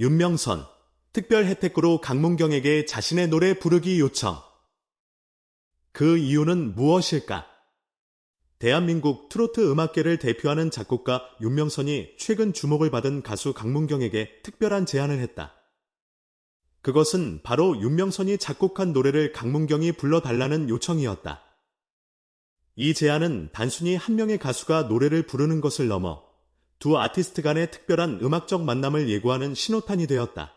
윤명선, 특별 혜택으로 강문경에게 자신의 노래 부르기 요청. 그 이유는 무엇일까? 대한민국 트로트 음악계를 대표하는 작곡가 윤명선이 최근 주목을 받은 가수 강문경에게 특별한 제안을 했다. 그것은 바로 윤명선이 작곡한 노래를 강문경이 불러달라는 요청이었다. 이 제안은 단순히 한 명의 가수가 노래를 부르는 것을 넘어 두 아티스트 간의 특별한 음악적 만남을 예고하는 신호탄이 되었다.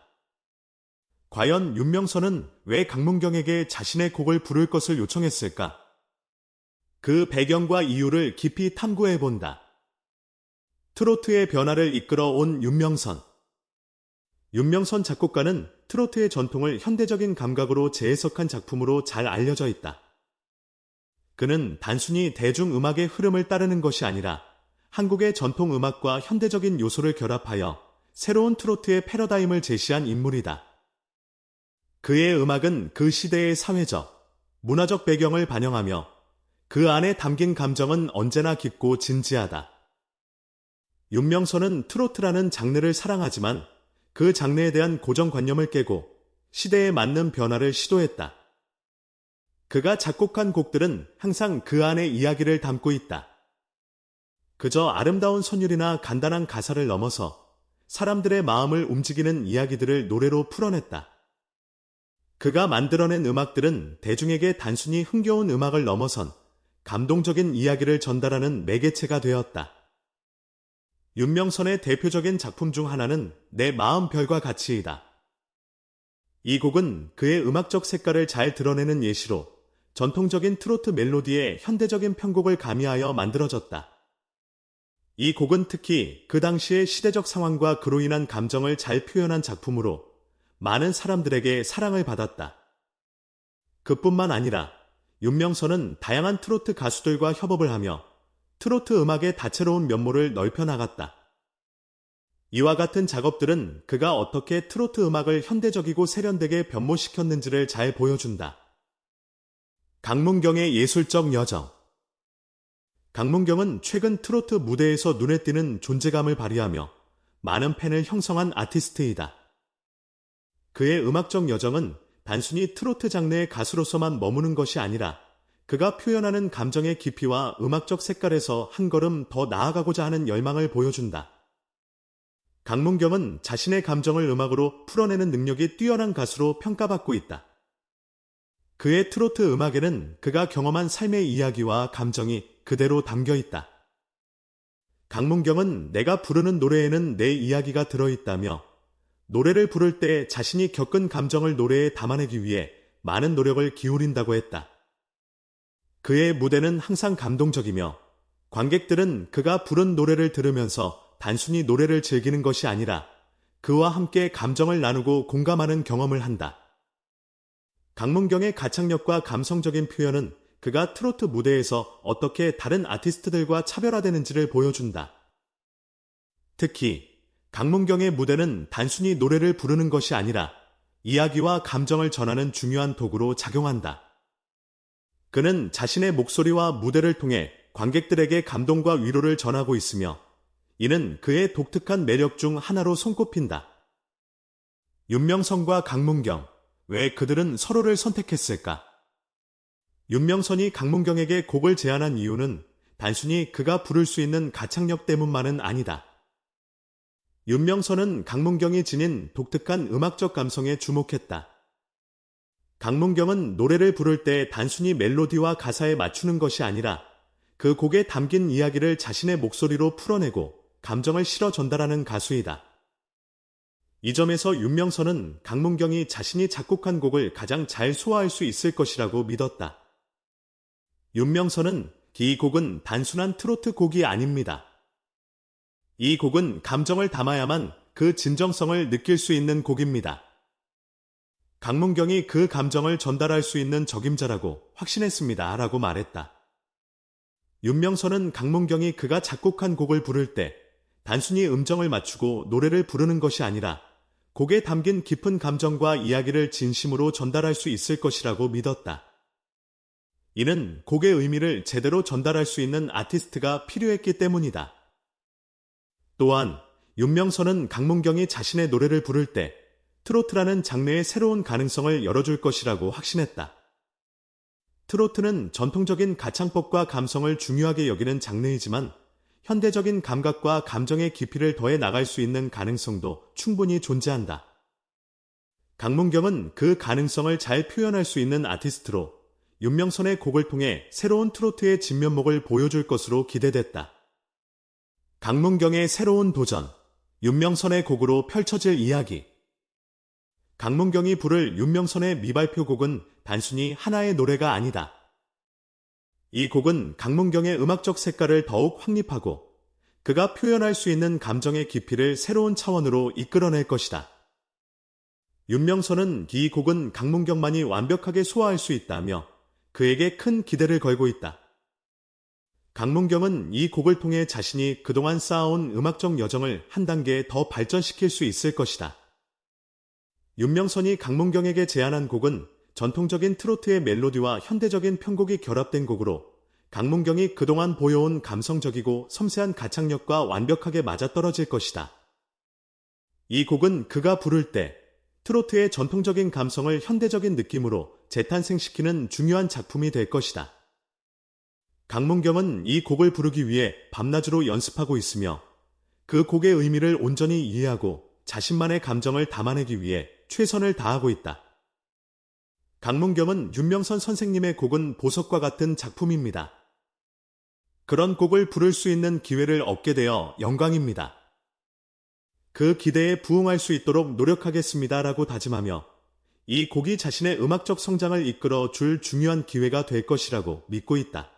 과연 윤명선은 왜 강문경에게 자신의 곡을 부를 것을 요청했을까? 그 배경과 이유를 깊이 탐구해 본다. 트로트의 변화를 이끌어 온 윤명선. 윤명선 작곡가는 트로트의 전통을 현대적인 감각으로 재해석한 작품으로 잘 알려져 있다. 그는 단순히 대중음악의 흐름을 따르는 것이 아니라 한국의 전통 음악과 현대적인 요소를 결합하여 새로운 트로트의 패러다임을 제시한 인물이다. 그의 음악은 그 시대의 사회적, 문화적 배경을 반영하며 그 안에 담긴 감정은 언제나 깊고 진지하다. 윤명선은 트로트라는 장르를 사랑하지만 그 장르에 대한 고정관념을 깨고 시대에 맞는 변화를 시도했다. 그가 작곡한 곡들은 항상 그 안에 이야기를 담고 있다. 그저 아름다운 선율이나 간단한 가사를 넘어서 사람들의 마음을 움직이는 이야기들을 노래로 풀어냈다. 그가 만들어낸 음악들은 대중에게 단순히 흥겨운 음악을 넘어선 감동적인 이야기를 전달하는 매개체가 되었다. 윤명선의 대표적인 작품 중 하나는 내 마음 별과 같이이다. 이 곡은 그의 음악적 색깔을 잘 드러내는 예시로 전통적인 트로트 멜로디에 현대적인 편곡을 가미하여 만들어졌다. 이 곡은 특히 그 당시의 시대적 상황과 그로 인한 감정을 잘 표현한 작품으로 많은 사람들에게 사랑을 받았다. 그뿐만 아니라 윤명선은 다양한 트로트 가수들과 협업을 하며 트로트 음악의 다채로운 면모를 넓혀 나갔다. 이와 같은 작업들은 그가 어떻게 트로트 음악을 현대적이고 세련되게 변모시켰는지를 잘 보여준다. 강문경의 예술적 여정 강문경은 최근 트로트 무대에서 눈에 띄는 존재감을 발휘하며 많은 팬을 형성한 아티스트이다. 그의 음악적 여정은 단순히 트로트 장르의 가수로서만 머무는 것이 아니라 그가 표현하는 감정의 깊이와 음악적 색깔에서 한 걸음 더 나아가고자 하는 열망을 보여준다. 강문경은 자신의 감정을 음악으로 풀어내는 능력이 뛰어난 가수로 평가받고 있다. 그의 트로트 음악에는 그가 경험한 삶의 이야기와 감정이 그대로 담겨 있다. 강문경은 내가 부르는 노래에는 내 이야기가 들어있다며 노래를 부를 때 자신이 겪은 감정을 노래에 담아내기 위해 많은 노력을 기울인다고 했다. 그의 무대는 항상 감동적이며 관객들은 그가 부른 노래를 들으면서 단순히 노래를 즐기는 것이 아니라 그와 함께 감정을 나누고 공감하는 경험을 한다. 강문경의 가창력과 감성적인 표현은 그가 트로트 무대에서 어떻게 다른 아티스트들과 차별화되는지를 보여준다. 특히 강문경의 무대는 단순히 노래를 부르는 것이 아니라 이야기와 감정을 전하는 중요한 도구로 작용한다. 그는 자신의 목소리와 무대를 통해 관객들에게 감동과 위로를 전하고 있으며 이는 그의 독특한 매력 중 하나로 손꼽힌다. 윤명성과 강문경, 왜 그들은 서로를 선택했을까? 윤명선이 강문경에게 곡을 제안한 이유는 단순히 그가 부를 수 있는 가창력 때문만은 아니다. 윤명선은 강문경이 지닌 독특한 음악적 감성에 주목했다. 강문경은 노래를 부를 때 단순히 멜로디와 가사에 맞추는 것이 아니라 그 곡에 담긴 이야기를 자신의 목소리로 풀어내고 감정을 실어 전달하는 가수이다. 이 점에서 윤명선은 강문경이 자신이 작곡한 곡을 가장 잘 소화할 수 있을 것이라고 믿었다. 윤명선은 이 곡은 단순한 트로트 곡이 아닙니다. 이 곡은 감정을 담아야만 그 진정성을 느낄 수 있는 곡입니다. 강문경이 그 감정을 전달할 수 있는 적임자라고 확신했습니다. 라고 말했다. 윤명선은 강문경이 그가 작곡한 곡을 부를 때 단순히 음정을 맞추고 노래를 부르는 것이 아니라 곡에 담긴 깊은 감정과 이야기를 진심으로 전달할 수 있을 것이라고 믿었다. 이는 곡의 의미를 제대로 전달할 수 있는 아티스트가 필요했기 때문이다. 또한 윤명선은 강문경이 자신의 노래를 부를 때 트로트라는 장르의 새로운 가능성을 열어줄 것이라고 확신했다. 트로트는 전통적인 가창법과 감성을 중요하게 여기는 장르이지만 현대적인 감각과 감정의 깊이를 더해 나갈 수 있는 가능성도 충분히 존재한다. 강문경은 그 가능성을 잘 표현할 수 있는 아티스트로 윤명선의 곡을 통해 새로운 트로트의 진면목을 보여줄 것으로 기대됐다. 강문경의 새로운 도전, 윤명선의 곡으로 펼쳐질 이야기. 강문경이 부를 윤명선의 미발표 곡은 단순히 하나의 노래가 아니다. 이 곡은 강문경의 음악적 색깔을 더욱 확립하고 그가 표현할 수 있는 감정의 깊이를 새로운 차원으로 이끌어낼 것이다. 윤명선은 이 곡은 강문경만이 완벽하게 소화할 수 있다며 그에게 큰 기대를 걸고 있다. 강문경은 이 곡을 통해 자신이 그동안 쌓아온 음악적 여정을 한 단계 더 발전시킬 수 있을 것이다. 윤명선이 강문경에게 제안한 곡은 전통적인 트로트의 멜로디와 현대적인 편곡이 결합된 곡으로 강문경이 그동안 보여온 감성적이고 섬세한 가창력과 완벽하게 맞아떨어질 것이다. 이 곡은 그가 부를 때 트로트의 전통적인 감성을 현대적인 느낌으로 재탄생시키는 중요한 작품이 될 것이다. 강문경은 이 곡을 부르기 위해 밤낮으로 연습하고 있으며 그 곡의 의미를 온전히 이해하고 자신만의 감정을 담아내기 위해 최선을 다하고 있다. 강문경은 윤명선 선생님의 곡은 보석과 같은 작품입니다. 그런 곡을 부를 수 있는 기회를 얻게 되어 영광입니다. 그 기대에 부응할 수 있도록 노력하겠습니다. 라고 다짐하며 이 곡이 자신의 음악적 성장을 이끌어 줄 중요한 기회가 될 것이라고 믿고 있다.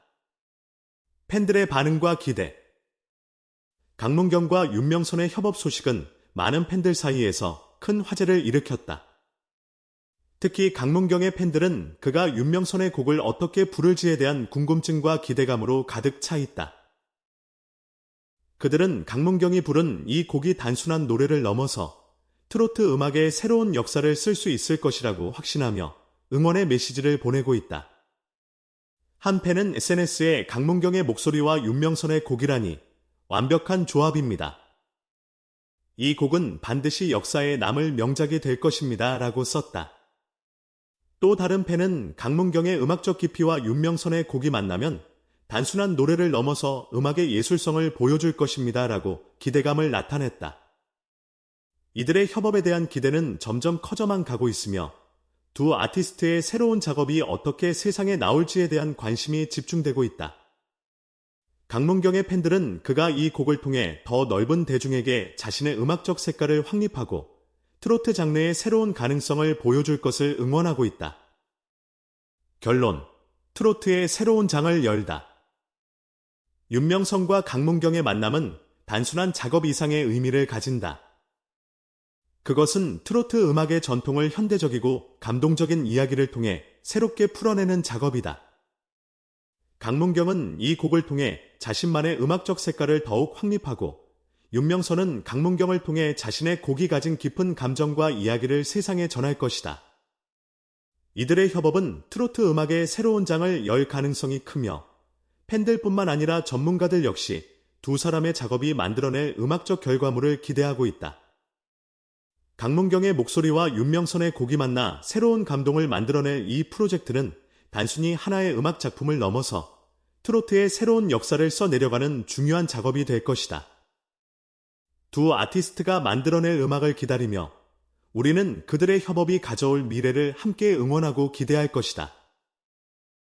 팬들의 반응과 기대 강문경과 윤명선의 협업 소식은 많은 팬들 사이에서 큰 화제를 일으켰다. 특히 강문경의 팬들은 그가 윤명선의 곡을 어떻게 부를지에 대한 궁금증과 기대감으로 가득 차 있다. 그들은 강문경이 부른 이 곡이 단순한 노래를 넘어서 트로트 음악의 새로운 역사를 쓸 수 있을 것이라고 확신하며 응원의 메시지를 보내고 있다. 한 팬은 SNS에 강문경의 목소리와 윤명선의 곡이라니 완벽한 조합입니다. 이 곡은 반드시 역사에 남을 명작이 될 것입니다. 라고 썼다. 또 다른 팬은 강문경의 음악적 깊이와 윤명선의 곡이 만나면 단순한 노래를 넘어서 음악의 예술성을 보여줄 것입니다. 라고 기대감을 나타냈다. 이들의 협업에 대한 기대는 점점 커져만 가고 있으며 두 아티스트의 새로운 작업이 어떻게 세상에 나올지에 대한 관심이 집중되고 있다. 강문경의 팬들은 그가 이 곡을 통해 더 넓은 대중에게 자신의 음악적 색깔을 확립하고 트로트 장르의 새로운 가능성을 보여줄 것을 응원하고 있다. 결론. 트로트의 새로운 장을 열다. 윤명성과 강문경의 만남은 단순한 작업 이상의 의미를 가진다. 그것은 트로트 음악의 전통을 현대적이고 감동적인 이야기를 통해 새롭게 풀어내는 작업이다. 강문경은 이 곡을 통해 자신만의 음악적 색깔을 더욱 확립하고 윤명선은 강문경을 통해 자신의 곡이 가진 깊은 감정과 이야기를 세상에 전할 것이다. 이들의 협업은 트로트 음악의 새로운 장을 열 가능성이 크며 팬들뿐만 아니라 전문가들 역시 두 사람의 작업이 만들어낼 음악적 결과물을 기대하고 있다. 강문경의 목소리와 윤명선의 곡이 만나 새로운 감동을 만들어낼 이 프로젝트는 단순히 하나의 음악 작품을 넘어서 트로트의 새로운 역사를 써내려가는 중요한 작업이 될 것이다. 두 아티스트가 만들어낼 음악을 기다리며 우리는 그들의 협업이 가져올 미래를 함께 응원하고 기대할 것이다.